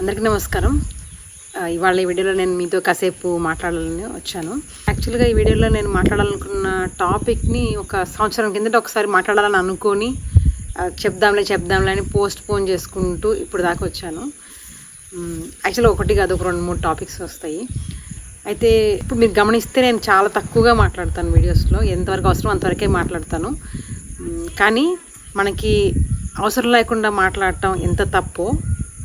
అందరికీ నమస్కారం. ఇవాళ ఈ వీడియోలో నేను మీతో కాసేపు మాట్లాడాలని వచ్చాను. యాక్చువల్గా ఈ వీడియోలో నేను మాట్లాడాలనుకున్న టాపిక్ని ఒక సంవత్సరం కిందట ఒకసారి మాట్లాడాలని అనుకొని చెప్దాంలే చెప్దాంలే అని పోస్ట్ పోన్ చేసుకుంటూ ఇప్పుడు దాకా వచ్చాను. యాక్చువల్గా ఒకటి కాదు ఒక రెండు మూడు టాపిక్స్ వస్తాయి. అయితే ఇప్పుడు మీరు గమనిస్తే నేను చాలా తక్కువగా మాట్లాడతాను వీడియోస్లో. ఎంతవరకు అవసరం అంతవరకే మాట్లాడతాను. కానీ మనకి అవసరం లేకుండా మాట్లాడటం ఎంత తప్పో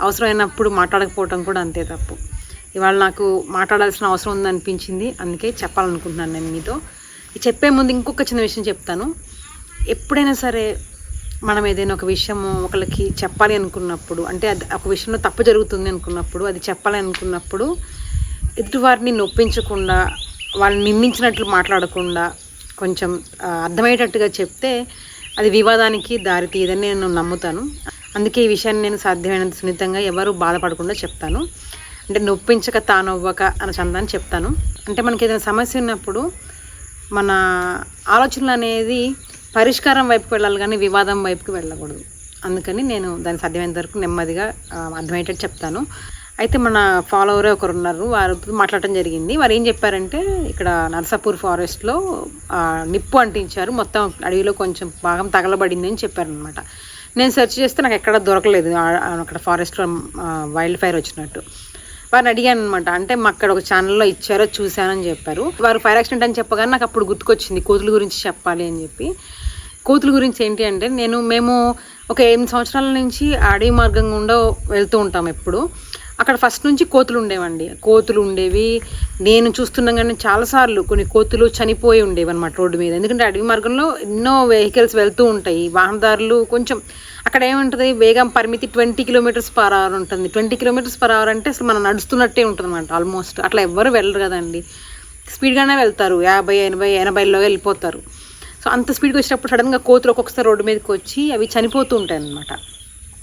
అవసరమైనప్పుడు మాట్లాడకపోవటం కూడా అంతే తప్పు. ఇవాళ నాకు మాట్లాడాల్సిన అవసరం ఉందనిపించింది. అందుకే చెప్పాలనుకుంటున్నాను నేను మీతో. చెప్పే ముందు ఇంకొక చిన్న విషయం చెప్తాను. ఎప్పుడైనా సరే మనం ఏదైనా ఒక విషయం ఒకరికి చెప్పాలి అనుకున్నప్పుడు అంటే అది ఒక విషయంలో తప్పు జరుగుతుంది అనుకున్నప్పుడు అది చెప్పాలి అనుకున్నప్పుడు ఎదుటివారిని నొప్పించకుండా వాళ్ళని నిందించినట్లు మాట్లాడకుండా కొంచెం అర్థమయ్యేటట్టుగా చెప్తే అది వివాదానికి దారి తీయదని నేను నమ్ముతాను. అందుకే ఈ విషయాన్ని నేను సాధ్యమైనంత సున్నితంగా ఎవరు బాధపడకుండా చెప్తాను. అంటే నొప్పించక తానవ్వక అని చందాన్ని చెప్తాను. అంటే మనకి ఏదైనా సమస్య ఉన్నప్పుడు మన ఆలోచనలు అనేది పరిష్కారం వైపుకి వెళ్ళాలి కానీ వివాదం వైపుకి వెళ్ళకూడదు. అందుకని నేను దాన్ని సాధ్యమైనంత వరకు నెమ్మదిగా అర్థమయ్యేటట్టు చెప్తాను. అయితే మన ఫాలోవరే ఒకరు ఉన్నారు. వారు మాట్లాడటం జరిగింది. వారు ఏం చెప్పారంటే ఇక్కడ నర్సాపూర్ ఫారెస్ట్లో నిప్పు అంటించారు. మొత్తం అడవిలో కొంచెం భాగం తగలబడింది అని చెప్పారనమాట నేను సెర్చ్ చేస్తే నాకు ఎక్కడ దొరకలేదు. అక్కడ ఫారెస్ట్లో వైల్డ్ ఫైర్ వచ్చినట్టు. వారిని అడిగాను అనమాట అంటే మా అక్కడ ఒక ఛానల్లో ఇచ్చారో చూశానని చెప్పారు. వారు ఫైర్ యాక్సిడెంట్ అని చెప్పగానే నాకు అప్పుడు గుర్తుకొచ్చింది కోతుల గురించి చెప్పాలి అని చెప్పి. కోతుల గురించి ఏంటి అంటే నేను మేము ఒక ఎనిమిది సంవత్సరాల నుంచి అడవి మార్గం గుండా వెళ్తూ ఉంటాం ఎప్పుడు. అక్కడ ఫస్ట్ నుంచి కోతులు ఉండేవండి. కోతులు ఉండేవి. నేను చూస్తున్నాగానే చాలాసార్లు కొన్ని కోతులు చనిపోయి ఉండేవి అనమాట రోడ్డు మీద. ఎందుకంటే అడవి మార్గంలో ఎన్నో వెహికల్స్ వెళ్తూ ఉంటాయి. వాహనదారులు కొంచెం అక్కడ ఏముంటుంది? వేగం పరిమితి ట్వంటీ కిలోమీటర్స్ పర్ అవర్ ఉంటుంది. ట్వంటీ కిలోమీటర్స్ పర్ అవర్ అంటే అసలు మనం నడుస్తున్నట్టే ఉంటుంది అనమాట ఆల్మోస్ట్. అట్లా ఎవ్వరు వెళ్ళరు కదండి. స్పీడ్గానే వెళ్తారు. యాభై ఎనభై ఎనభైలో వెళ్ళిపోతారు. సో అంత స్పీడ్గా వచ్చినప్పుడు సడన్గా కోతులు ఒక్కొక్కసారి రోడ్డు మీదకి వచ్చి అవి చనిపోతూ ఉంటాయి అనమాట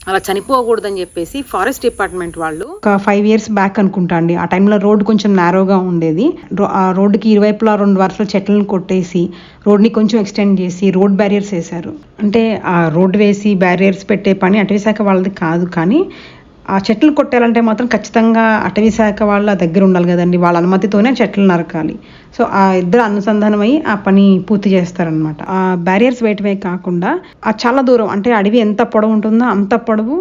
అలా చనిపోకూడదని చెప్పేసి ఫారెస్ట్ డిపార్ట్మెంట్ వాళ్ళు ఒక ఫైవ్ ఇయర్స్ బ్యాక్ అనుకుంటా అండి. ఆ టైంలో రోడ్డు కొంచెం నారోగా ఉండేది. రో- ఆ రోడ్డుకి ఇరువైపులా రెండు వరుసల చెట్లను కొట్టేసి రోడ్ని కొంచెం ఎక్స్టెండ్ చేసి రోడ్ బ్యారియర్స్ వేశారు. అంటే ఆ రోడ్ వేసి బ్యారియర్స్ పెట్టే పని అటవీ శాఖ వాళ్ళది కాదు కానీ ఆ చెట్లు కొట్టాలంటే మాత్రం ఖచ్చితంగా అటవీ శాఖ వాళ్ళ దగ్గర ఉండాలి కదండి. వాళ్ళ అనుమతితోనే చెట్లు నరకాలి. సో ఆ ఇద్దరు అనుసంధానమై ఆ పని పూర్తి చేస్తారనమాట ఆ బ్యారియర్స్ వేయటమే కాకుండా ఆ చాలా దూరం అంటే అడవి ఎంత పొడవు ఉంటుందో అంత పొడవు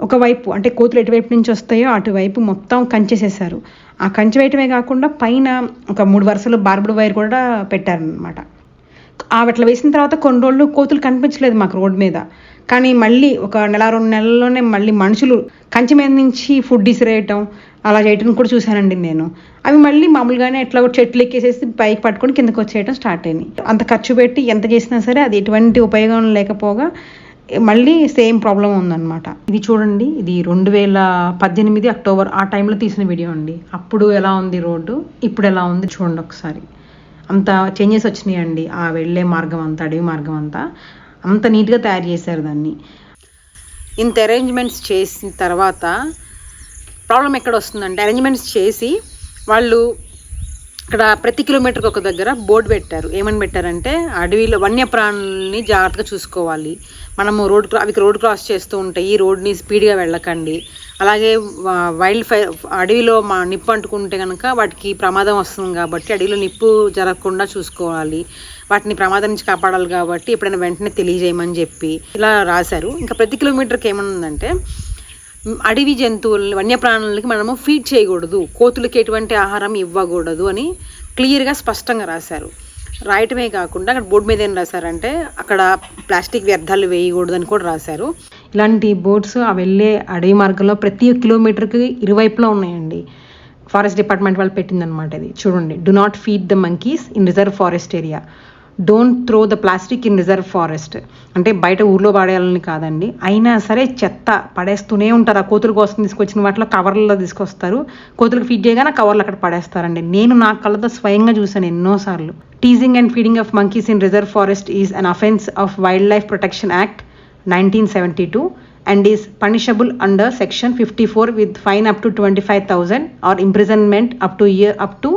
ఒకవైపు అంటే కోతులు ఎటువైపు నుంచి వస్తాయో అటువైపు మొత్తం కంచేసేసారు ఆ కంచె వేయటమే కాకుండా పైన ఒక మూడు వరుసలు బార్బుడ్ వైర్ కూడా పెట్టారనమాట ఆ అట్లా వేసిన తర్వాత కొన్ని రోజులు కోతులు కనిపించలేదు మాకు రోడ్ మీద. కానీ మళ్ళీ ఒక నెల రెండు నెలల్లోనే మళ్ళీ మనుషులు కంచె మీద నుంచి ఫుడ్ ఇసిరేయటం అలా చేయటం కూడా చూశానండి నేను. అవి మళ్ళీ మామూలుగానే ఎట్లా చెట్లు ఎక్కేసేసి పైకి పట్టుకొని కిందకి వచ్చేయటం స్టార్ట్ అయినాయి. అంత ఖర్చు పెట్టి ఎంత చేసినా సరే అది ఎటువంటి ఉపయోగం లేకపోగా మళ్ళీ సేమ్ ప్రాబ్లం ఉందన్నమాట. ఇది చూడండి ఇది రెండు వేల పద్దెనిమిది అక్టోబర్ ఆ టైంలో తీసిన వీడియో అండి. అప్పుడు ఎలా ఉంది రోడ్డు? ఇప్పుడు ఎలా ఉంది చూడండి ఒకసారి. అంత చేంజెస్ వచ్చినాయండి. ఆ వెళ్ళే మార్గం అంతా అడవి మార్గం అంతా. అంత నీట్గా తయారు చేశారు దాన్ని. ఇంత అరేంజ్మెంట్స్ చేసిన తర్వాత ప్రాబ్లం ఎక్కడ వస్తుందంటే అరేంజ్మెంట్స్ చేసి వాళ్ళు ఇక్కడ ప్రతి కిలోమీటర్కి ఒక దగ్గర బోర్డు పెట్టారు. ఏమని పెట్టారంటే అడవిలో వన్యప్రాణుల్ని జాగ్రత్తగా చూసుకోవాలి. మనము రోడ్ క్రా అవి రోడ్ క్రాస్ చేస్తూ ఉంటాయి ఈ రోడ్ని స్పీడ్గా వెళ్ళకండి. అలాగే వైల్డ్ ఫైర్ అడవిలో మా నిప్పు అంటుకుంటే కనుక వాటికి ప్రమాదం వస్తుంది కాబట్టి అడవిలో నిప్పు జరగకుండా చూసుకోవాలి. వాటిని ప్రమాదం నుంచి కాపాడాలి కాబట్టి ఎప్పుడైనా వెంటనే తెలియజేయమని చెప్పి ఇలా రాశారు. ఇంకా ప్రతి కిలోమీటర్కి ఏమనుందంటే అడవి జంతువులని వన్యప్రాణులకి మనము ఫీడ్ చేయకూడదు. కోతులకి ఎటువంటి ఆహారం ఇవ్వకూడదు అని క్లియర్గా స్పష్టంగా రాశారు. రాయటమే కాకుండా అక్కడ బోర్డు మీద ఏం రాశారంటే అక్కడ ప్లాస్టిక్ వ్యర్థాలు వేయకూడదు అని కూడా రాశారు. ఇలాంటి బోట్స్ ఆ వెళ్ళే అడవి మార్గంలో ప్రతి కిలోమీటర్కి ఇరువైపులా ఉన్నాయండి. ఫారెస్ట్ డిపార్ట్మెంట్ వాళ్ళు పెట్టిందనమాట ఇది. చూడండి do not feed the monkeys in reserve forest area don't throw the plastic in reserve forest అంటే బయట ఊర్లో పడేయాలని కాదండి. అయినా సరే చెత్త పడేస్తూనే ఉంటారు. ఆ కోతుల కోసం తీసుకొచ్చిన వాటిలో కవర్లలో తీసుకొస్తారు. కోతులకు ఫీడ్ చేయగానే కవర్లు అక్కడ పడేస్తారండి. నేను నా కళ్ళతో స్వయంగా చూశాను ఎన్నోసార్లు. Teasing and feeding of monkeys in reserve forest is an offence of wild life protection act nineteen seventy two and is punishable under section fifty four with fine up to twenty five thousand or imprisonment up to year up to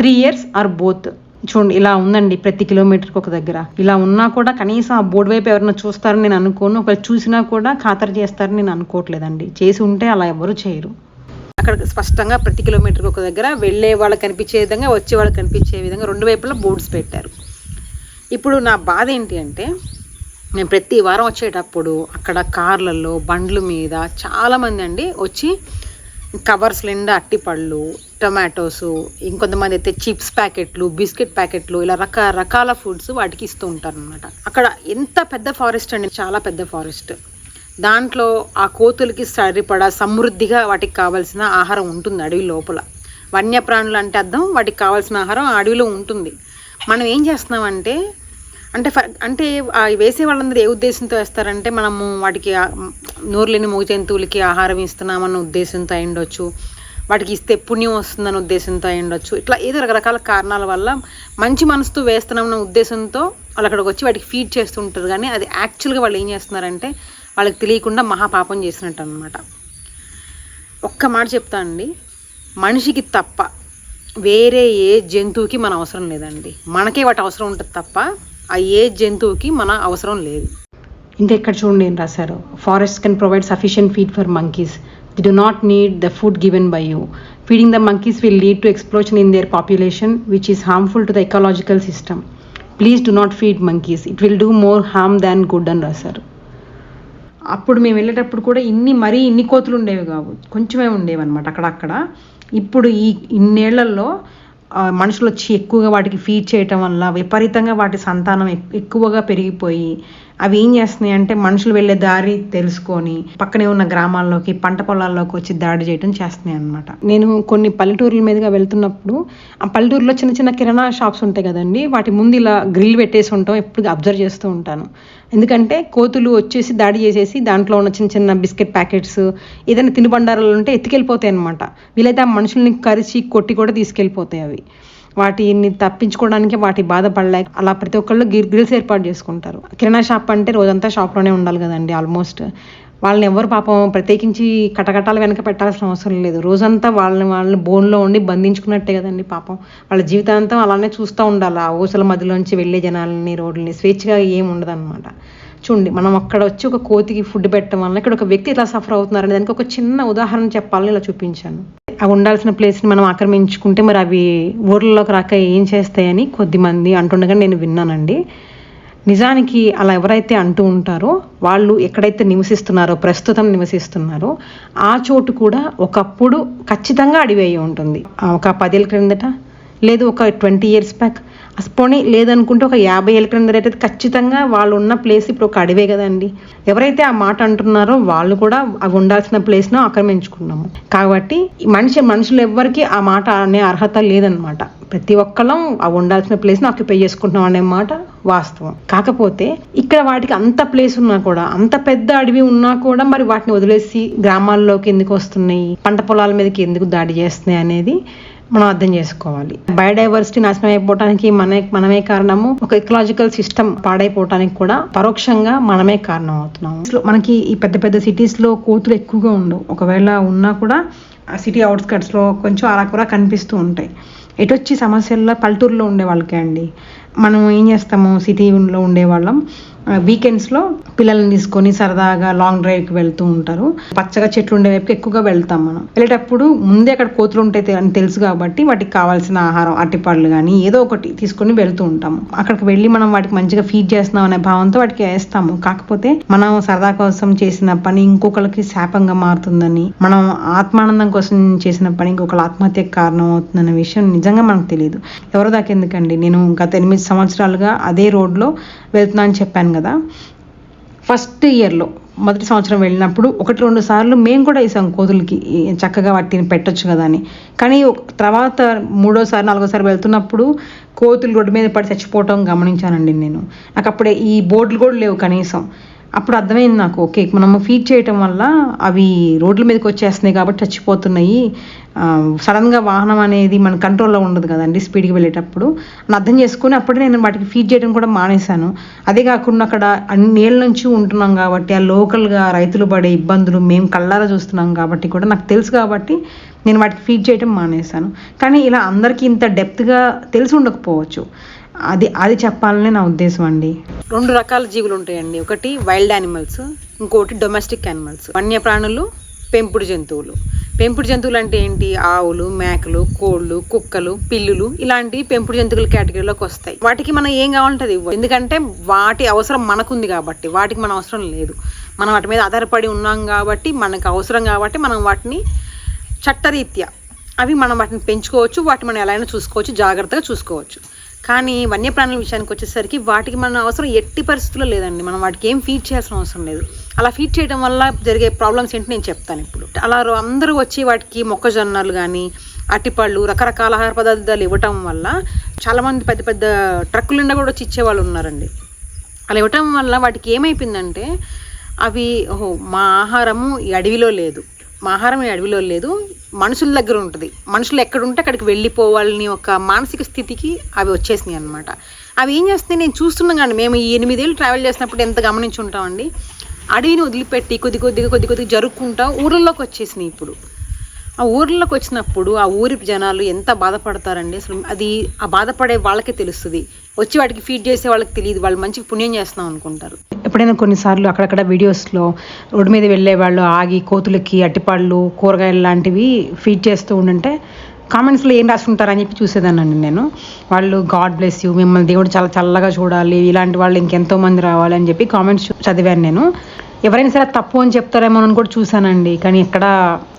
three years or both చూడండి ఇలా ఉందండి ప్రతి కిలోమీటర్కి ఒక దగ్గర. ఇలా ఉన్నా కూడా కనీసం ఆ బోర్డు వైపు ఎవరైనా చూస్తారని నేను అనుకోను. ఒకవేళ చూసినా కూడా ఖాతరు చేస్తారని నేను అనుకోవట్లేదండి. చేసి ఉంటే అలా ఎవరు చేయరు. అక్కడ స్పష్టంగా ప్రతి కిలోమీటర్కి ఒక దగ్గర వెళ్ళే వాళ్ళకి కనిపించే విధంగా వచ్చే వాళ్ళకి కనిపించే విధంగా రెండు వైపులా బోర్డ్స్ పెట్టారు. ఇప్పుడు నా బాధ ఏంటి అంటే నేను ప్రతి వారం వచ్చేటప్పుడు అక్కడ కార్లలో బండ్ల మీద చాలామంది అండి వచ్చి కవర్స్ నిండా అట్టిపళ్ళు టొమాటోస్ ఇంకొంతమంది అయితే చిప్స్ ప్యాకెట్లు బిస్కెట్ ప్యాకెట్లు ఇలా రకరకాల ఫుడ్స్ వాటికి ఇస్తూ ఉంటారు అనమాట అక్కడ ఎంత పెద్ద ఫారెస్ట్ అండి? చాలా పెద్ద ఫారెస్ట్. దాంట్లో ఆ కోతులకి సరిపడా సమృద్ధిగా వాటికి కావాల్సిన ఆహారం ఉంటుంది అడవి లోపల. వన్యప్రాణులు అంటే అర్థం వాటికి కావాల్సిన ఆహారం ఆ అడవిలో ఉంటుంది. మనం ఏం చేస్తున్నామంటే అంటే ఫర్ అంటే వేసే వాళ్ళందరూ ఏ ఉద్దేశంతో వేస్తారంటే మనము వాటికి ఆ- నోరు లేని మూగ జంతువులకి ఆహారం ఇస్తున్నామన్న ఉద్దేశంతో అయి ఉండొచ్చు. వాటికి ఇస్తే పుణ్యం వస్తుందనే ఉద్దేశంతో అయి ఉండొచ్చు. ఇట్లా ఏదో రకరకాల కారణాల వల్ల మంచి మనసుతో వేస్తున్నామన్న ఉద్దేశంతో వాళ్ళు అక్కడికి వచ్చి వాటికి ఫీడ్ చేస్తుంటారు కానీ అది యాక్చువల్గా వాళ్ళు ఏం చేస్తున్నారంటే వాళ్ళకి తెలియకుండా మహాపాపం చేసినట్టు అనమాట ఒక్క మాట చెప్తా అండి. మనిషికి తప్ప వేరే ఏ జంతువుకి మన అవసరం లేదండి. మనకే వాటి అవసరం ఉంటుంది తప్ప ఆ ఏ జంతువుకి మన అవసరం లేదు. ఇంకా ఇక్కడ చూడండి ఏం రాశారు? Forest can provide sufficient feed for monkeys They do not need the food given by you. Feeding the monkeys will lead to explosion in their population which is harmful to the ecological system please do not feed monkeys it will do more harm than good అని రాశారు అప్పుడు మేము వెళ్ళేటప్పుడు కూడా ఇన్ని మరీ ఇన్ని కోతులు ఉండేవి కావు. కొంచెమే ఉండేవి అనమాట అక్కడక్కడ. ఇప్పుడు ఈ ఇన్నేళ్ళలో మనుషులు వచ్చి ఎక్కువగా వాటికి ఫీడ్ చేయటం వల్ల విపరీతంగా వాటి సంతానం ఎక్కువగా పెరిగిపోయి అవి ఏం చేస్తున్నాయి అంటే మనుషులు వెళ్ళే దారి తెలుసుకొని పక్కనే ఉన్న గ్రామాల్లోకి పంట పొలాల్లోకి వచ్చి దాడి చేయడం చేస్తున్నాయి అనమాట నేను కొన్ని పల్లెటూర్ల మీదుగా వెళ్తున్నప్పుడు ఆ పల్లెటూరులో చిన్న చిన్న కిరాణా షాప్స్ ఉంటాయి కదండి వాటి ముందు ఇలా గ్రిల్ పెట్టేసి ఉంటాం ఎప్పుడు అబ్జర్వ్ చేస్తూ ఉంటాను. ఎందుకంటే కోతులు వచ్చేసి దాడి చేసేసి దాంట్లో ఉన్న చిన్న చిన్న బిస్కెట్ ప్యాకెట్స్ ఏదైనా తినుబండారాలు ఉంటే ఎత్తుకెళ్ళిపోతాయి అనమాట వీలైతే ఆ మనుషుల్ని కరిచి కొట్టి కూడా తీసుకెళ్ళిపోతాయి అవి. వాటిని తప్పించుకోవడానికి వాటి బాధపడలేక అలా ప్రతి ఒక్కళ్ళు గిర్ గ్రిల్స్ ఏర్పాటు చేసుకుంటారు. కిరాణా షాప్ అంటే రోజంతా షాప్లోనే ఉండాలి కదండి ఆల్మోస్ట్. వాళ్ళని ఎవరు పాపం ప్రత్యేకించి కటకటాలు వెనక పెట్టాల్సిన అవసరం లేదు. రోజంతా వాళ్ళని వాళ్ళని బోన్లో ఉండి బంధించుకున్నట్టే కదండి పాపం. వాళ్ళ జీవితాంతం అలానే చూస్తూ ఉండాలి. ఆ ఊసల మధ్యలోంచి వెళ్ళే జనాలని రోడ్లని స్వేచ్ఛగా ఏం ఉండదన్నమాట. చూడండి మనం అక్కడ వచ్చి ఒక కోతికి ఫుడ్ పెట్టడం వల్ల ఇక్కడ ఒక వ్యక్తి ఇలా సఫర్ అవుతున్నారని దానికి ఒక చిన్న ఉదాహరణ చెప్పాలని ఇలా చూపించాను. అవి ఉండాల్సిన ప్లేస్ని మనం ఆక్రమించుకుంటే మరి అవి ఊర్లలోకి రాక ఏం చేస్తాయని కొద్దిమంది అంటుండగా నేను విన్నానండి. నిజానికి అలా ఎవరైతే అంటూ ఉంటారో వాళ్ళు ఎక్కడైతే నివసిస్తున్నారో ప్రస్తుతం నివసిస్తున్నారో ఆ చోటు కూడా ఒకప్పుడు ఖచ్చితంగా అడివేయి ఉంటుంది. ఒక పదేళ్ళ క్రిందట లేదు ఒక ట్వంటీ ఇయర్స్ బ్యాక్. పోనీ లేదనుకుంటే ఒక యాభై ఏళ్ళ క్రింద అయితే ఖచ్చితంగా వాళ్ళు ఉన్న ప్లేస్ ఇప్పుడు ఒక అడవే కదండి. ఎవరైతే ఆ మాట అంటున్నారో వాళ్ళు కూడా అవి ఉండాల్సిన ప్లేస్ను ఆక్రమించుకున్నాము. కాబట్టి మనిషి మనుషులు ఎవ్వరికి ఆ మాట అనే అర్హత లేదనమాట ప్రతి ఒక్కళ్ళం ఆ ఉండాల్సిన ప్లేస్ని ఆక్యుపై చేసుకుంటున్నాం అనే మాట వాస్తవం. కాకపోతే ఇక్కడ వాటికి అంత ప్లేస్ ఉన్నా కూడా అంత పెద్ద అడవి ఉన్నా కూడా మరి వాటిని వదిలేసి గ్రామాల్లోకి ఎందుకు వస్తున్నాయి? పంట పొలాల మీదకి ఎందుకు దాడి చేస్తున్నాయి అనేది మనం అర్థం చేసుకోవాలి. బయోడైవర్సిటీ నాశనం అయిపోవడానికి మనమే మనమే కారణము. ఒక ఎకలాజికల్ సిస్టమ్ పాడైపోవడానికి కూడా పరోక్షంగా మనమే కారణం అవుతున్నాము మనకి ఈ పెద్ద పెద్ద సిటీస్లో కోతులు ఎక్కువగా ఉండవు. ఒకవేళ ఉన్నా కూడా ఆ సిటీ అవుట్స్కట్స్లో కొంచెం అలా కూడా కనిపిస్తూ ఉంటాయి. ఎటొచ్చి సమస్యల్లో పల్లెటూరులో ఉండే వాళ్ళకే అండి. మనం ఏం చేస్తాము? సిటీలో ఉండేవాళ్ళం వీకెండ్స్లో పిల్లల్ని తీసుకొని సరదాగా లాంగ్ డ్రైవ్కి వెళ్తూ ఉంటారు. పచ్చగా చెట్లు ఉండే వైపుకి ఎక్కువగా వెళ్తాం మనం. వెళ్ళేటప్పుడు ముందే అక్కడ కోతులు ఉంటాయి అని తెలుసు కాబట్టి వాటికి కావాల్సిన ఆహారం అట్టిపళ్ళు కానీ ఏదో ఒకటి తీసుకొని వెళ్తూ ఉంటాము. అక్కడికి వెళ్ళి మనం వాటికి మంచిగా ఫీడ్ చేస్తున్నాం అనే భావంతో వాటికి వేస్తాము. కాకపోతే మనం సరదా కోసం చేసిన పని ఇంకొకరికి శాపంగా మారుతుందని మనం ఆత్మానందం కోసం చేసిన పని ఇంకొకరు ఆత్మహత్యకు కారణం అవుతుందన్న విషయం నిజంగా మనకు తెలియదు ఎవరో దాకెందుకండి? నేను గత ఎనిమిది సంవత్సరాలుగా అదే రోడ్లో వెళ్తున్నా అని చెప్పాను కదా? ఫస్ట్ ఇయర్లో మొదటి సంవత్సరం వెళ్ళినప్పుడు ఒకటి రెండు సార్లు మేము కూడా వేసాం కోతులకి చక్కగా వాటిని పెట్టొచ్చు కదా అని. కానీ తర్వాత మూడోసారి నాలుగోసారి వెళ్తున్నప్పుడు కోతులు రోడ్డు మీద పడి చచ్చిపోవటం గమనించానండి నేను. నాకు అప్పుడే ఈ బోర్డులు కూడా లేవు కనీసం. అప్పుడు అర్థమైంది నాకు ఓకే మనము ఫీడ్ చేయటం వల్ల అవి రోడ్ల మీదకి వచ్చేస్తున్నాయి కాబట్టి చచ్చిపోతున్నాయి. సడన్గా వాహనం అనేది మన కంట్రోల్లో ఉండదు కదండి స్పీడ్కి వెళ్ళేటప్పుడు. అని అర్థం చేసుకుని అప్పుడే నేను వాటికి ఫీడ్ చేయడం కూడా మానేశాను. అదే కాకుండా అక్కడ అన్ని ఏళ్ళ నుంచి ఉంటున్నాం కాబట్టి ఆ లోకల్గా రైతులు పడే ఇబ్బందులు మేము కళ్ళారా చూస్తున్నాం కాబట్టి కూడా నాకు తెలుసు కాబట్టి నేను వాటికి ఫీడ్ చేయడం మానేశాను. కానీ ఇలా అందరికీ ఇంత డెప్త్గా తెలిసి ఉండకపోవచ్చు. అది అది చెప్పాలనే నా ఉద్దేశం అండి. రెండు రకాల జీవులు ఉంటాయండి. ఒకటి వైల్డ్ యానిమల్స్ ఇంకోటి డొమెస్టిక్ యానిమల్స్ వన్యప్రాణులు పెంపుడు జంతువులు. పెంపుడు జంతువులు అంటే ఏంటి? ఆవులు మేకలు కోళ్ళు కుక్కలు పిల్లులు ఇలాంటి పెంపుడు జంతువుల కేటగిరీలోకి వస్తాయి. వాటికి మనం ఏం కావాలంటే ఇవ్వాలి. ఎందుకంటే వాటి అవసరం మనకుంది కాబట్టి వాటికి మన అవసరం లేదు. మనం వాటి మీద ఆధారపడి ఉన్నాం కాబట్టి మనకు అవసరం కాబట్టి మనం వాటిని చట్టరీత్యా అవి మనం వాటిని పెంచుకోవచ్చు వాటిని మనం ఎలా అయినా చూసుకోవచ్చు జాగ్రత్తగా చూసుకోవచ్చు. కానీ వన్యప్రాణుల విషయానికి వచ్చేసరికి వాటికి మన అవసరం ఎట్టి పరిస్థితుల్లో లేదండి. మనం వాటికి ఏం ఫీడ్ చేయాల్సిన అవసరం లేదు. అలా ఫీడ్ చేయడం వల్ల జరిగే ప్రాబ్లమ్స్ ఏంటి నేను చెప్తాను ఇప్పుడు. అలా అందరూ వచ్చి వాటికి మొక్కజొన్నలు కానీ అట్టిపళ్ళు రకరకాల ఆహార పదార్థాలు ఇవ్వటం వల్ల చాలామంది పెద్ద పెద్ద ట్రక్కులు నిండా కూడా వచ్చి ఇచ్చేవాళ్ళు ఉన్నారండి. అలా ఇవ్వటం వల్ల వాటికి ఏమైపోయిందంటే అవి ఓహో మా ఆహారము ఈ అడవిలో లేదు. మా ఆహారం ఈ అడవిలో లేదు. మనుషుల దగ్గర ఉంటుంది. మనుషులు ఎక్కడుంటే అక్కడికి వెళ్ళిపోవాలని ఒక మానసిక స్థితికి అవి వచ్చేసినాయి అనమాట అవి ఏం చేస్తున్నాయి? నేను చూస్తున్నాం కానీ మేము ఈ ఎనిమిదేళ్ళు ట్రావెల్ చేసినప్పుడు ఎంత గమనించి ఉంటామండి అడవిని వదిలిపెట్టి కొద్ది కొద్దిగా కొద్ది కొద్దిగా జరుపుకుంటా ఊళ్ళలోకి వచ్చేసినాయి ఇప్పుడు. ఆ ఊర్లోకి వచ్చినప్పుడు ఆ ఊరి జనాలు ఎంత బాధపడతారండి? అసలు అది ఆ బాధపడే వాళ్ళకే తెలుస్తుంది. వచ్చి వాటికి ఫీడ్ చేసే వాళ్ళకి తెలియదు. వాళ్ళు మంచిగా పుణ్యం చేస్తున్నాం అనుకుంటారు. ఎప్పుడైనా కొన్నిసార్లు అక్కడక్కడ వీడియోస్లో రోడ్డు మీద వెళ్ళే వాళ్ళు ఆగి కోతులకి అట్టిపళ్ళు కూరగాయలు లాంటివి ఫీడ్ చేస్తూ ఉండంటే కామెంట్స్లో ఏం రాసుకుంటారని చెప్పి చూసేదానండి నేను. వాళ్ళు గాడ్ బ్లెస్ యూ మిమ్మల్ని దేవుడు చాలా చల్లగా చూడాలి ఇలాంటి వాళ్ళు ఇంకెంతో మంది రావాలి అని చెప్పి కామెంట్స్ చదివాను నేను. ఎవరైనా సరే తప్పు అని చెప్తారేమో అని కూడా చూశానండి. కానీ ఎక్కడ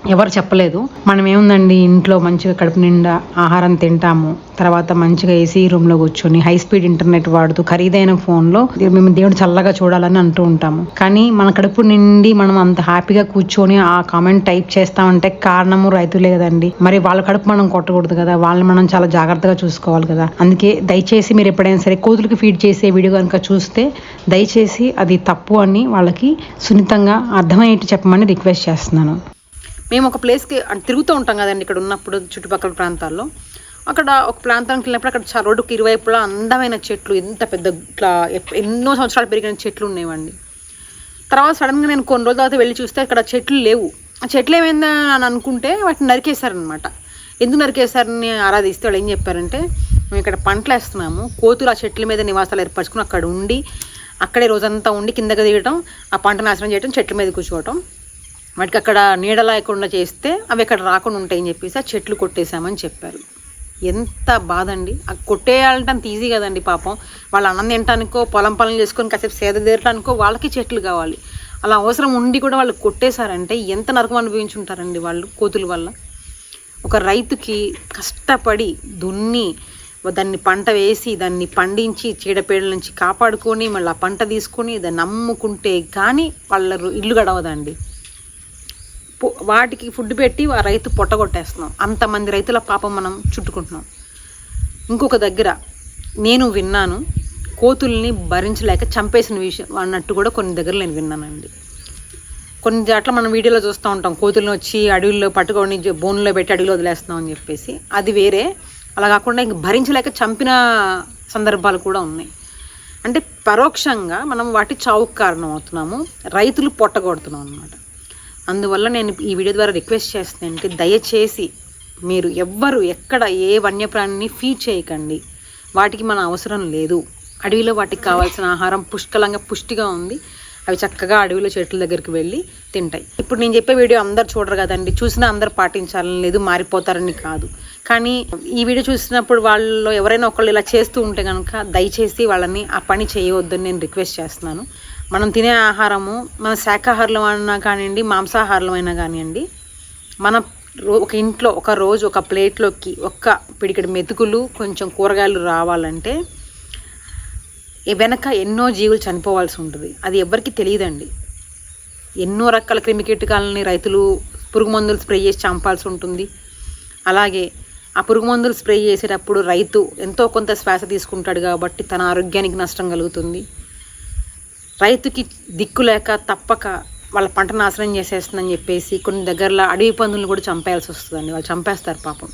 ఎవరు చెప్పలేదు. మనం ఏముందండి ఇంట్లో మంచిగా కడుపు నిండా ఆహారం తింటాము. తర్వాత మంచిగా ఏసీ రూమ్లో కూర్చొని హై స్పీడ్ ఇంటర్నెట్ వాడుతూ ఖరీదైన ఫోన్లో మేము దేవుడు చల్లగా చూడాలని అంటూ ఉంటాము. కానీ మన కడుపు నిండి మనం అంత హ్యాపీగా కూర్చొని ఆ కామెంట్ టైప్ చేస్తామంటే కారణము రైతులే కదండి. మరి వాళ్ళ కడుపు మనం కొట్టకూడదు కదా. వాళ్ళని మనం చాలా జాగ్రత్తగా చూసుకోవాలి కదా. అందుకే దయచేసి మీరు ఎప్పుడైనా సరే కోతులకి ఫీడ్ చేసే వీడియో కనుక చూస్తే దయచేసి అది తప్పు అని వాళ్ళకి సున్నితంగా అర్థమయ్యేట్టు చెప్పమని రిక్వెస్ట్ చేస్తున్నాను. మేము ఒక ప్లేస్కి తిరుగుతూ ఉంటాం కదండి ఇక్కడ ఉన్నప్పుడు చుట్టుపక్కల ప్రాంతాల్లో. అక్కడ ఒక ప్రాంతానికి వెళ్ళినప్పుడు అక్కడ రోడ్డుకి ఇరువైపులా అందమైన చెట్లు ఎంత పెద్ద ఇట్లా ఎన్నో సంవత్సరాలు పెరిగిన చెట్లు ఉండేవండి. తర్వాత సడన్గా నేను కొన్ని రోజుల తర్వాత వెళ్ళి చూస్తే ఇక్కడ చెట్లు లేవు. ఆ చెట్లు ఏమైందా అని అనుకుంటే వాటిని నరికేశారనమాట ఎందుకు నరికేశారని ఆరాధిస్తే వాళ్ళు ఏం చెప్పారంటే మేము ఇక్కడ పంటలు వేస్తున్నాము కోతులు ఆ చెట్ల మీద నివాసాలు ఏర్పరచుకుని అక్కడ ఉండి అక్కడే రోజంతా ఉండి కిందకి దిగటం ఆ పంట నాశనం చేయటం చెట్ల మీద కూర్చోవటం. వాటికి అక్కడ నీడ లేకుండా చేస్తే అవి అక్కడ రాకుండా ఉంటాయని చెప్పేసి ఆ చెట్లు కొట్టేశామని చెప్పారు. ఎంత బాధ అండి ఆ కొట్టేయాలంటే అంత ఈజీ కదండి పాపం. వాళ్ళ అన్నం తినటానికో పొలం పనులు చేసుకొని కాసేపు సేద తీరటానికో వాళ్ళకి చెట్లు కావాలి. అలా అవసరం ఉండి కూడా వాళ్ళు కొట్టేశారంటే ఎంత నరకం అనుభవించుంటారండి వాళ్ళు కోతుల వల్ల. ఒక రైతుకి కష్టపడి దున్ని దాన్ని పంట వేసి దాన్ని పండించి చీడపీడల నుంచి కాపాడుకొని మళ్ళీ ఆ పంట తీసుకొని దాన్ని అమ్ముకుంటే కానీ వాళ్ళ ఇల్లు గడవదండి. వాటికి ఫుడ్ పెట్టి ఆ రైతు పొట్టగొట్టేస్తున్నాం అంతమంది రైతుల పాపం మనం చుట్టుకుంటున్నాం. ఇంకొక దగ్గర నేను విన్నాను కోతుల్ని భరించలేక చంపేసిన విషయం అన్నట్టు కూడా కొన్ని దగ్గర నేను విన్నానండి. కొన్ని చోట్ల మనం వీడియోలో చూస్తూ ఉంటాం కోతులను వచ్చి అడవిలో పట్టుకొని బోన్లో పెట్టి అడవిలో వదిలేస్తున్నాం అని చెప్పేసి. అది వేరే. అలా కాకుండా ఇంక భరించలేక చంపిన సందర్భాలు కూడా ఉన్నాయి. అంటే పరోక్షంగా మనం వాటి చావుకు కారణం అవుతున్నాము రైతులు పొట్టగొడుతున్నాం అనమాట అందువల్ల నేను ఈ వీడియో ద్వారా రిక్వెస్ట్ చేస్తున్నానంటే దయచేసి మీరు ఎవ్వరు ఎక్కడ ఏ వన్యప్రాణిని ఫీడ్ చేయకండి. వాటికి మన అవసరం లేదు. అడవిలో వాటికి కావాల్సిన ఆహారం పుష్కలంగా పుష్టిగా ఉంది. అవి చక్కగా అడవిలో చెట్ల దగ్గరికి వెళ్ళి తింటాయి. ఇప్పుడు నేను చెప్పే వీడియో అందరు చూడరు కదండి. చూసినా అందరు పాటించాలని లేదు మారిపోతారని కాదు. కానీ ఈ వీడియో చూసినప్పుడు వాళ్ళు ఎవరైనా ఒకళ్ళు ఇలా చేస్తూ ఉంటే కనుక దయచేసి వాళ్ళని ఆ పని చేయవద్దని నేను రిక్వెస్ట్ చేస్తున్నాను. మనం తినే ఆహారము మన శాఖాహారం అయినా కానివ్వండి మాంసాహారం అయినా కానివ్వండి మన ఒక ఇంట్లో ఒక రోజు ఒక ప్లేట్లోకి ఒక్క పిడికిడి మెతుకులు కొంచెం కూరగాయలు రావాలంటే వెనక ఎన్నో జీవులు చనిపోవాల్సి ఉంటుంది. అది ఎవరికి తెలియదండి. ఎన్నో రకాల క్రిమికీటకాలని రైతులు పురుగు మందులు స్ప్రే చేసి చంపాల్సి ఉంటుంది. అలాగే ఆ పురుగు మందులు స్ప్రే చేసేటప్పుడు రైతు ఎంతో కొంత శ్వాస తీసుకుంటాడు కాబట్టి తన ఆరోగ్యానికి నష్టం కలుగుతుంది. రైతుకి దిక్కు లేక తప్పక వాళ్ళ పంట నాశనం చేసేస్తుందని చెప్పేసి కొన్ని దగ్గరలో అడవి పందులను కూడా చంపేయాల్సి వస్తుందండి. వాళ్ళు చంపేస్తారు పాపం.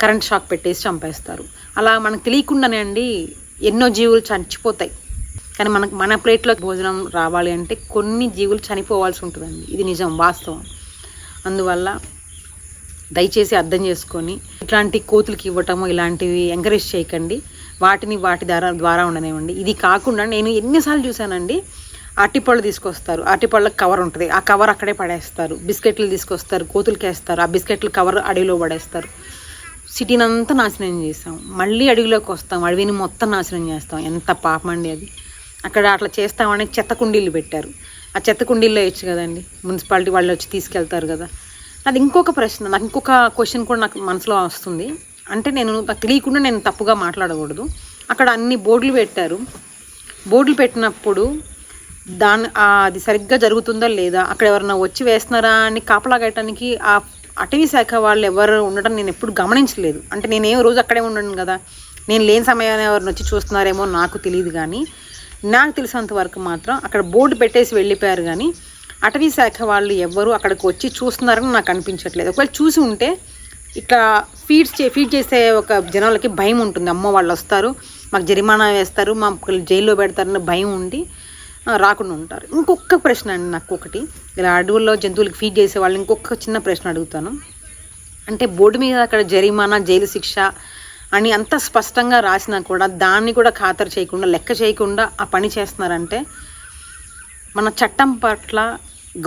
కరెంట్ షాక్ పెట్టేసి చంపేస్తారు. అలా మనకు తెలియకుండానే అండి ఎన్నో జీవులు చచ్చిపోతాయి కానీ మనకు మన ప్లేట్లోకి భోజనం రావాలి అంటే కొన్ని జీవులు చనిపోవాల్సి ఉంటుందండి. ఇది నిజం వాస్తవం. అందువల్ల దయచేసి అర్థం చేసుకొని ఇట్లాంటి కోతులకి ఇవ్వటము ఇలాంటివి ఎంకరేజ్ చేయకండి. వాటిని వాటి ద్వారా ద్వారా ఉండనివ్వండి. ఇది కాకుండా నేను ఎన్నిసార్లు చూశానండి అరటిపళ్ళు తీసుకొస్తారు. అరటిపళ్ళకి కవర్ ఉంటుంది. ఆ కవర్ అక్కడే పడేస్తారు. బిస్కెట్లు తీసుకొస్తారు కోతులకి వేస్తారు ఆ బిస్కెట్లు కవర్ అడవిలో పడేస్తారు. సిటీని అంతా నాశనం చేస్తాం. మళ్ళీ అడవిలోకి వస్తాం. అడవిని మొత్తం నాశనం చేస్తాం. ఎంత పాపం అండి అది. అక్కడ అట్లా చేస్తామని చెత్త కుండీలు పెట్టారు. ఆ చెత్త కుండీల్లో వేయచ్చు కదండి. మున్సిపాలిటీ వాళ్ళు వచ్చి తీసుకెళ్తారు కదా. అది ఇంకొక ప్రశ్న నాకు ఇంకొక క్వశ్చన్ కూడా నాకు మనసులో వస్తుంది. అంటే నేను నాకు తెలియకుండా నేను తప్పుగా మాట్లాడకూడదు. అక్కడ అన్ని బోర్డులు పెట్టారు. బోర్డులు పెట్టినప్పుడు దాని అది సరిగ్గా జరుగుతుందా లేదా అక్కడ ఎవరైనా వచ్చి వేస్తున్నారా అని కాపలాగేయటానికి ఆ అటవీ శాఖ వాళ్ళు ఎవరు ఉండడం నేను ఎప్పుడు గమనించలేదు. అంటే నేను ఏ రోజు అక్కడే ఉండను కదా. నేను లేని సమయాన్ని ఎవరిని వచ్చి చూస్తున్నారేమో నాకు తెలియదు కానీ నాకు తెలిసినంత వరకు మాత్రం అక్కడ బోర్డు పెట్టేసి వెళ్ళిపోయారు కానీ అటవీ శాఖ వాళ్ళు ఎవ్వరు అక్కడికి వచ్చి చూస్తున్నారని నాకు అనిపించట్లేదు. ఒకవేళ చూసి ఉంటే ఇట్లా ఫీడ్స్ చే ఫీడ్ చేసే ఒక జనాలకి భయం ఉంటుంది. అమ్మ వాళ్ళు వస్తారు మాకు జరిమానా వేస్తారు మా జైల్లో పెడతారని భయం ఉండి రాకుండా ఉంటారు. ఇంకొక ప్రశ్న అండి నాకు ఒకటి. ఇలా అడవుల్లో జంతువులకు ఫీడ్ చేసే వాళ్ళు ఇంకొక చిన్న ప్రశ్న అడుగుతాను. అంటే బోర్డు మీద అక్కడ జరిమానా జైలు శిక్ష అని అంత స్పష్టంగా రాసినా కూడా దాన్ని కూడా ఖాతరు చేయకుండా లెక్క చేయకుండా ఆ పని చేస్తున్నారంటే మన చట్టం పట్ల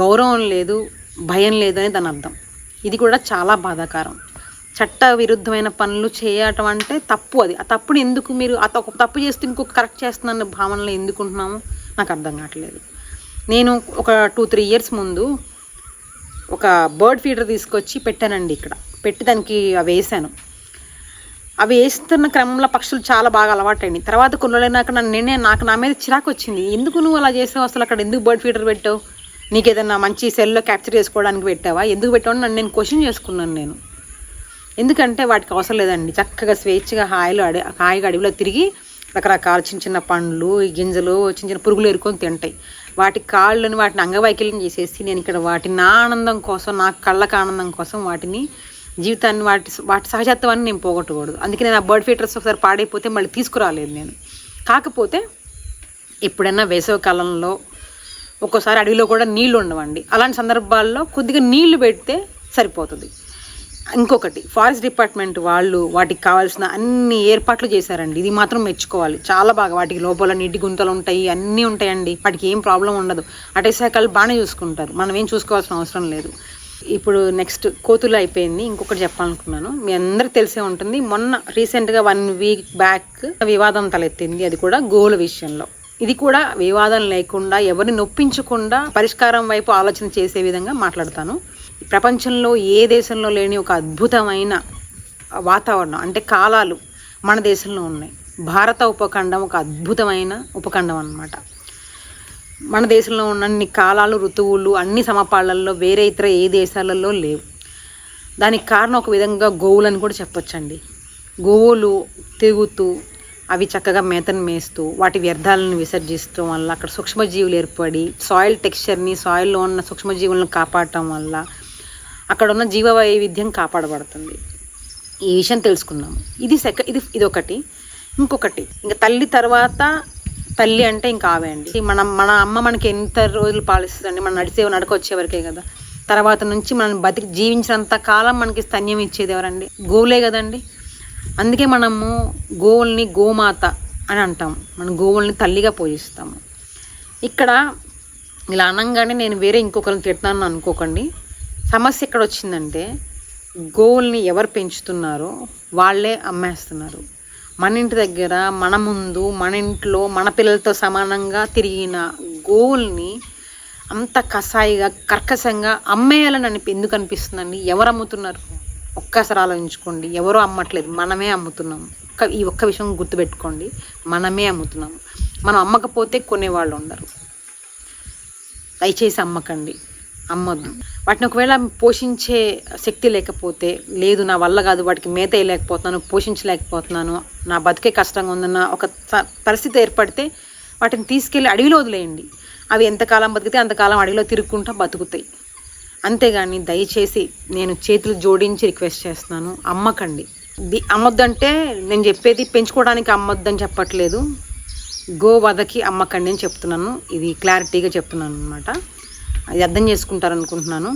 గౌరవం లేదు భయం లేదు అని దాని అర్థం. ఇది కూడా చాలా బాధాకరం. చట్ట విరుద్ధమైన పనులు చేయటం అంటే తప్పు అది. ఆ తప్పుని ఎందుకు మీరు ఆ ఒక తప్పు చేస్తే ఇంకొక కరెక్ట్ చేస్తున్నాను భావనలో ఎందుకుంటున్నాము నాకు అర్థం కావట్లేదు. నేను ఒక టూ త్రీ ఇయర్స్ ముందు ఒక బర్డ్ ఫీడర్ తీసుకొచ్చి పెట్టానండి ఇక్కడ. పెట్టి దానికి అవి వేసాను అవి వేస్తున్న క్రమంలో పక్షులు చాలా బాగా అలవాటండి తర్వాత కొనలేనాక నన్ను నేనే నాకు నా మీద చిరాకు వచ్చింది ఎందుకు నువ్వు అలా చేసావు? అసలు అక్కడ ఎందుకు బర్డ్ ఫీడర్ పెట్టావు? నీకు ఏదైనా మంచి సెల్లో క్యాప్చర్ చేసుకోవడానికి పెట్టావా? ఎందుకు పెట్టావు? నన్ను నేను క్వశ్చన్ చేసుకున్నాను నేను. ఎందుకంటే వాటికి అవసరం లేదండి. చక్కగా స్వేచ్ఛగా హాయిలో అడి హాయిగా అడవిలో తిరిగి రకరకాల చిన్న చిన్న పండ్లు గింజలు చిన్న చిన్న పురుగులు ఎరుకొని తింటాయి. వాటి కాళ్ళని వాటిని అంగవైకల్యం చేసేసి నేను ఇక్కడ వాటి నా ఆనందం కోసం నా కళ్ళకు ఆనందం కోసం వాటిని జీవితాన్ని వాటి వాటి సహజత్వాన్ని నేను పోగొట్టకూడదు. అందుకే నేను ఆ బర్డ్ ఫీటర్స్ ఒకసారి పాడైపోతే మళ్ళీ తీసుకురాలేదు నేను. కాకపోతే ఎప్పుడైనా వేసవి కాలంలో ఒక్కోసారి అడవిలో కూడా నీళ్ళు ఉండవండి. అలాంటి సందర్భాల్లో కొద్దిగా నీళ్ళు పెడితే సరిపోతుంది. ఇంకొకటి ఫారెస్ట్ డిపార్ట్మెంట్ వాళ్ళు వాటికి కావాల్సిన అన్ని ఏర్పాట్లు చేశారండి. ఇది మాత్రం మెచ్చుకోవాలి. చాలా బాగా వాటికి లోపల నీటి గుంతలు ఉంటాయి అన్నీ ఉంటాయండి. వాటికి ఏం ప్రాబ్లం ఉండదు. అటవీ శాఖలు బాగానే చూసుకుంటారు. మనం ఏం చూసుకోవాల్సిన అవసరం లేదు. ఇప్పుడు నెక్స్ట్ కోతులు అయిపోయింది. ఇంకొకటి చెప్పాలనుకున్నాను. మీ అందరికి తెలిసే ఉంటుంది. మొన్న రీసెంట్గా వన్ వీక్ బ్యాక్ వివాదం తలెత్తింది. అది కూడా గోల విషయంలో. ఇది కూడా వివాదం లేకుండా ఎవరిని నొప్పించకుండా పరిష్కారం వైపు ఆలోచన చేసే విధంగా మాట్లాడతాను. ప్రపంచంలో ఏ దేశంలో లేని ఒక అద్భుతమైన వాతావరణం అంటే కాలాలు మన దేశంలో ఉన్నాయి. భారత ఉపఖండం ఒక అద్భుతమైన ఉపఖండం అన్నమాట. మన దేశంలో ఉన్నన్ని కాలాలు ఋతువులు అన్ని సమపాళ్ళల్లో వేరే ఇతర ఏ దేశాలలో లేవు. దానికి కారణం ఒక విధంగా గోవులని కూడా చెప్పొచ్చండి. గోవులు తిరుగుతూ అవి చక్కగా మేతను మేస్తూ వాటి వ్యర్థాలను విసర్జిస్తూ వల్ల అక్కడ సూక్ష్మజీవులు ఏర్పడి సాయిల్ టెక్స్చర్ని సాయిల్లో ఉన్న సూక్ష్మజీవులను కాపాడటం వల్ల అక్కడ ఉన్న జీవ వైవిధ్యం కాపాడబడుతుంది. ఈ విషయం తెలుసుకున్నాము ఇది సెక ఇది ఇదొకటి. ఇంకొకటి ఇంకా తల్లి తర్వాత తల్లి అంటే ఇంకా ఆవే అండి. మనం మన అమ్మ మనకి ఎంత రోజులు పాలిస్తుందండి మనం నడిచే నడక వచ్చేవరకే కదా. తర్వాత నుంచి మనం బతికి జీవించినంత కాలం మనకి స్తన్యం ఇచ్చేది ఎవరండి? గోవులే కదండి. అందుకే మనము గోవుల్ని గోమాత అని అంటాం. మనం గోవుల్ని తల్లిగా పూజిస్తాము ఇక్కడ ఇలా అనగానే నేను వేరే ఇంకొకరిని తిడతాను అనుకోకండి. సమస్య ఎక్కడ వచ్చిందంటే గోవుల్ని ఎవరు పెంచుతున్నారో వాళ్ళే అమ్మేస్తున్నారు. మన ఇంటి దగ్గర మన ముందు మన ఇంట్లో మన పిల్లలతో సమానంగా తిరిగిన గోల్ని అంత కషాయిగా కర్కశంగా అమ్మేయాలని అనిపి ఎందుకు అనిపిస్తుందండి? ఎవరు అమ్ముతున్నారు? ఒక్కసారి ఆలోచించుకోండి. ఎవరో అమ్మట్లేదు? మనమే అమ్ముతున్నాం. ఒక్క ఈ ఒక్క విషయం గుర్తుపెట్టుకోండి. మనమే అమ్ముతున్నాం. మనం అమ్మకపోతే కొనేవాళ్ళు ఉండరు. దయచేసి అమ్మకండి. అమ్మద్దు. వాటిని ఒకవేళ పోషించే శక్తి లేకపోతే లేదు నా వల్ల కాదు వాటికి మేత వేయలేకపోతున్నాను పోషించలేకపోతున్నాను నా బతికే కష్టంగా ఉందన్న ఒక పరిస్థితి ఏర్పడితే వాటిని తీసుకెళ్ళి అడవిలో వదిలేయండి. అవి ఎంతకాలం బతికితే అంతకాలం అడవిలో తిరుక్కుంటా బతుకుతాయి. అంతేగాని దయచేసి నేను చేతులు జోడించి రిక్వెస్ట్ చేస్తున్నాను అమ్మకండి. అమ్మొద్దంటే నేను చెప్పేది పెంచుకోవడానికి అమ్మొద్దని చెప్పట్లేదు. గోవధకి అమ్మకండి అని చెప్తున్నాను. ఇది క్లారిటీగా చెప్తున్నాను అనమాట అది అర్థం చేసుకుంటారు అనుకుంటున్నాను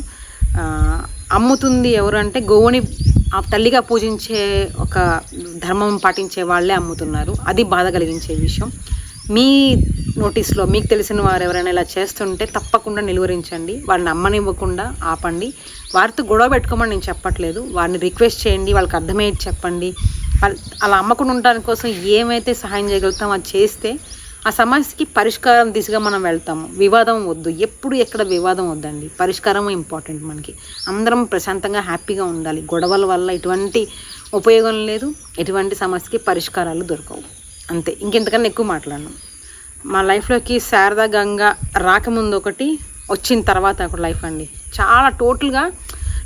అమ్ముతుంది ఎవరు అంటే గోవుని ఆ తల్లిగా పూజించే ఒక ధర్మం పాటించే వాళ్ళే అమ్ముతున్నారు. అది బాధ కలిగించే విషయం. మీ నోటీస్లో మీకు తెలిసిన వారు ఎవరైనా ఇలా చేస్తుంటే తప్పకుండా నిలువరించండి. వారిని అమ్మనివ్వకుండా ఆపండి. వారితో గొడవ పెట్టుకోమని నేను చెప్పట్లేదు. వారిని రిక్వెస్ట్ చేయండి. వాళ్ళకి అర్థమయ్యేది చెప్పండి. వాళ్ళు అలా అమ్మకుండా ఉండడానికి కోసం ఏమైతే సహాయం చేయగలుగుతామో అది చేస్తే ఆ సమస్యకి పరిష్కారం దిశగా మనం వెళ్తాము. వివాదం వద్దు. ఎప్పుడు ఎక్కడ వివాదం వద్దండి. పరిష్కారం ఇంపార్టెంట్ మనకి. అందరం ప్రశాంతంగా హ్యాపీగా ఉండాలి. గొడవల వల్ల ఎటువంటి ఉపయోగం లేదు. ఎటువంటి సమస్యకి పరిష్కారాలు దొరకవు. అంతే. ఇంకెంతకన్నా ఎక్కువ మాట్లాడను. మా లైఫ్లోకి శారదా గంగ రాకముందు ఒకటి వచ్చిన తర్వాత ఒక లైఫ్ అండి. చాలా టోటల్గా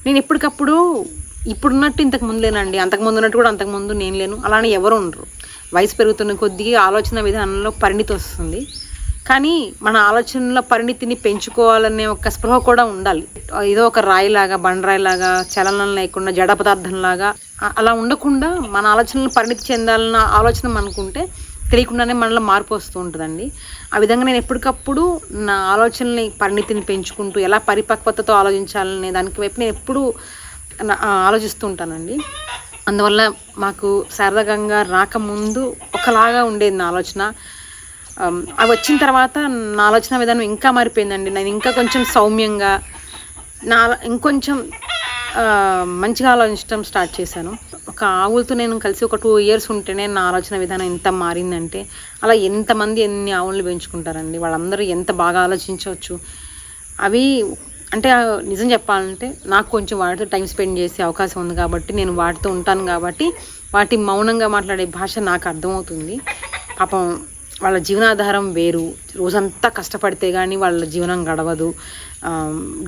నేను ఎప్పటికప్పుడు ఇప్పుడున్నట్టు ఇంతకు ముందు లేనండి. అంతకుముందు ఉన్నట్టు కూడా అంతకుముందు నేను లేను. అలానే ఎవరు ఉండరు. వయసు పెరుగుతున్న కొద్దిగా ఆలోచన విధానంలో పరిణితి వస్తుంది. కానీ మన ఆలోచనల పరిణితిని పెంచుకోవాలనే ఒక స్పృహ కూడా ఉండాలి. ఏదో ఒక రాయిలాగా బండరాయిలాగా చలనం లేకుండా జడ పదార్థంలాగా అలా ఉండకుండా మన ఆలోచనలు పరిణితి చెందాలన్న ఆలోచన మనకుంటే తెలియకుండానే మనలో మార్పు వస్తూ ఉంటుందండి. ఆ విధంగా నేను ఎప్పటికప్పుడు నా ఆలోచనల్ని పరిణితిని పెంచుకుంటూ ఎలా పరిపక్వతతో ఆలోచించాలనే దానికి వైపు నేను ఎప్పుడూ నా- ఆలోచిస్తూ ఉంటానండి. అందువల్ల మాకు శారదకంగా రాకముందు ఒకలాగా ఉండేది నా ఆలోచన. అవి వచ్చిన తర్వాత నా ఆలోచన విధానం ఇంకా మారిపోయిందండి. నేను ఇంకా కొంచెం సౌమ్యంగా నా ఇంకొంచెం మంచిగా ఆలోచించడం స్టార్ట్ చేశాను. ఒక ఆవులతో నేను కలిసి ఒక టూ ఇయర్స్ ఉంటేనే నా ఆలోచన విధానం ఎంత మారిందంటే అలా ఎంతమంది ఎన్ని ఆవులను పెంచుకుంటారండి? వాళ్ళందరూ ఎంత బాగా ఆలోచించవచ్చు? అవి అంటే నిజం చెప్పాలంటే నాకు కొంచెం వాటితో టైం స్పెండ్ చేసే అవకాశం ఉంది కాబట్టి నేను వాటితో ఉంటాను కాబట్టి వాటి మౌనంగా మాట్లాడే భాష నాకు అర్థమవుతుంది. పాపం వాళ్ళ జీవనాధారం వేరు. రోజంతా కష్టపడితే కానీ వాళ్ళ జీవనం గడవదు.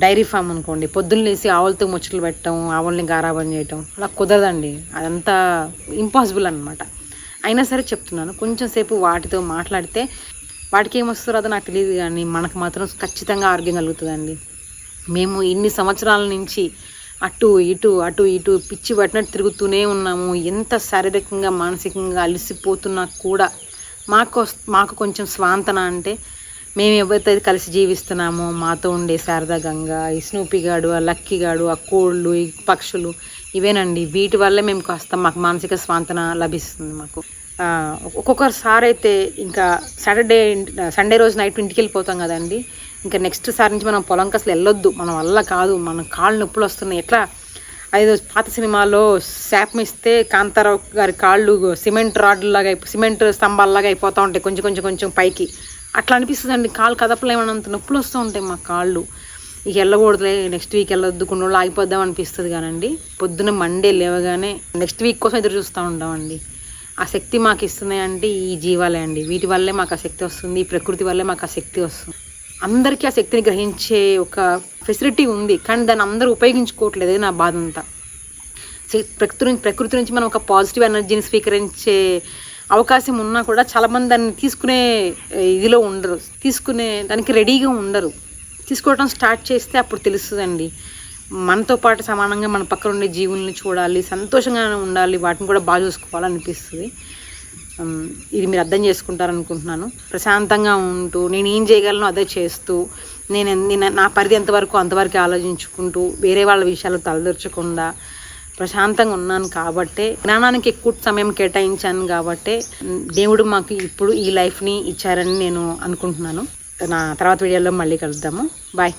డైరీ ఫామ్ అనుకోండి పొద్దున్న లేసి ఆవులతో ముచ్చట్లు పెట్టడం ఆవుల్ని గారాబం చేయటం అలా కుదరదండి. అదంతా ఇంపాసిబుల్ అనమాట అయినా సరే చెప్తున్నాను కొంచెం సేపు వాటితో మాట్లాడితే వాటికి ఏమొస్తుందో నాకు తెలియదు కానీ మనకు మాత్రం ఖచ్చితంగా ఆరోగ్యం కలుగుతుందండి. మేము ఇన్ని సంవత్సరాల నుంచి అటు ఇటు అటు ఇటు పిచ్చి పట్టినట్టు తిరుగుతూనే ఉన్నాము. ఎంత శారీరకంగా మానసికంగా అలసిపోతున్నా కూడా మాకు మాకు కొంచెం స్వాంతన అంటే మేము ఎవరితో కలిసి జీవిస్తున్నామో మాతో ఉండే శారదా గంగ ఈ స్నూపిగాడు ఆ లక్కీగాడు ఆ కోళ్ళు ఈ పక్షులు ఇవేనండి. వీటి వల్లే మేము కాస్త మాకు మానసిక స్వాంతన లభిస్తుంది మాకు. ఒక్కొక్కసారి అయితే ఇంకా సాటర్డే సండే రోజు నైట్ ఇంటికి వెళ్ళిపోతాం కదండి. ఇంకా నెక్స్ట్ సారి నుంచి మనం పొలంకి అసలు వెళ్ళొద్దు. మన వల్ల కాదు. మన కాళ్ళు నొప్పులు వస్తున్నాయి. ఎట్లా? ఐదు పాత సినిమాలో శాపం ఇస్తే కాంతారావు గారి కాళ్ళు సిమెంట్ రాడ్లాగా అయిపో సిమెంట్ స్తంభాల్లాగా అయిపోతూ ఉంటాయి. కొంచెం కొంచెం కొంచెం పైకి. అట్లా అనిపిస్తుంది అండి కాళ్ళు కదపలేమన్నంత నొప్పులు వస్తూ ఉంటాయి మా కాళ్ళు. ఇక వెళ్ళకూడదులే. నెక్స్ట్ వీక్ వెళ్ళొద్దు. కొన్ని రోజులు ఆగిపోద్దాం అనిపిస్తుంది కానండి. పొద్దున్న మండే లేవగానే నెక్స్ట్ వీక్ కోసం ఎదురు చూస్తూ ఉంటామండి. ఆ శక్తి మాకు ఇస్తున్నాయి అంటే ఈ జీవాలే అండి. వీటి వల్లే మాకు ఆ శక్తి వస్తుంది. ఈ ప్రకృతి వల్లే మాకు ఆ శక్తి వస్తుంది. అందరికీ ఆ శక్తిని గ్రహించే ఒక ఫెసిలిటీ ఉంది. కానీ దాన్ని అందరూ ఉపయోగించుకోవట్లేదు. నా బాధ అంతా. ప్రకృతి నుంచి ప్రకృతి నుంచి మనం ఒక పాజిటివ్ ఎనర్జీని స్వీకరించే అవకాశం ఉన్నా కూడా చాలామంది దాన్ని తీసుకునే ఇదిలో ఉండరు. తీసుకునే దానికి రెడీగా ఉండరు. తీసుకోవడం స్టార్ట్ చేస్తే అప్పుడు తెలుస్తుందండి. మనతో పాటు సమానంగా మన పక్కన ఉండే జీవుల్ని చూడాలి సంతోషంగా ఉండాలి వాటిని కూడా బాగా చూసుకోవాలనిపిస్తుంది. ఇది మీరు అర్థం చేసుకుంటారనుకుంటున్నాను. ప్రశాంతంగా ఉంటూ నేను ఏం చేయగలను అదే చేస్తూ నేను నేను నా పరిధి ఎంతవరకు అంతవరకు ఆలోచించుకుంటూ వేరే వాళ్ళ విషయాలు తలదొరచకుండా ప్రశాంతంగా ఉన్నాను కాబట్టే జ్ఞానానికి ఎక్కువ సమయం కేటాయించాను కాబట్టే దేవుడు మాకు ఇప్పుడు ఈ లైఫ్ని ఇచ్చారని నేను అనుకుంటున్నాను. నా తర్వాత వీడియోలో మళ్ళీ కలుద్దాము. బాయ్.